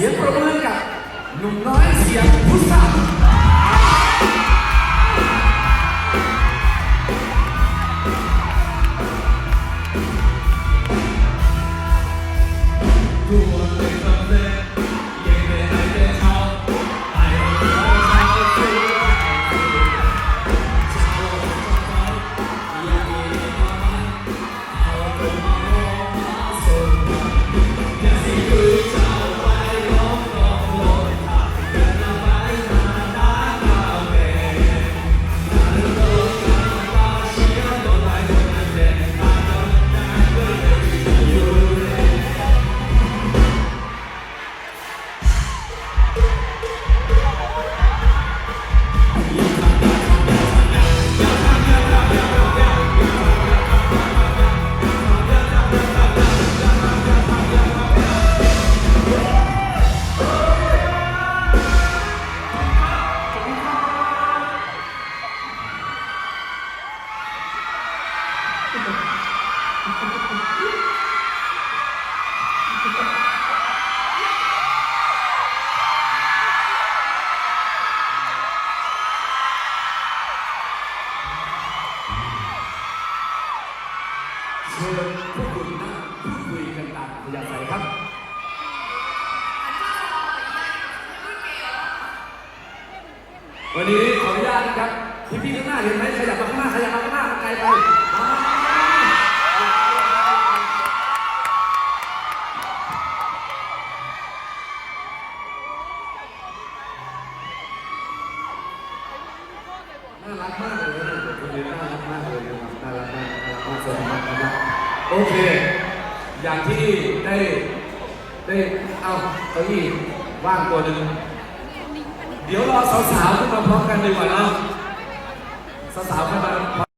สียงประมือกับหนุ่มน้อยเสียงพุทธะเเชิญพวกคุณนั่งพูดคุยกันตามอัธยาศัยครับ วันนี้ขออนุญาตนะครับพี่พี่ๆข้างหน้าเห็นไหมขยับมาข้างหน้าขยับมาข้างหน้าไกลไปอ่า น่ารักมากเลยนะเด็กคนนี้น่ารักมากเลยนะครับน่ารักมากน่ารักมากสวยมากนะครับโอเค อย่างที่ได้ได้เอาเก้าอี้ว่างตัวหนึ่งเดี๋ยวรอสาวๆขึ้นมาพร้อมกันดีกว่าเนอะสาวๆขึ้นมา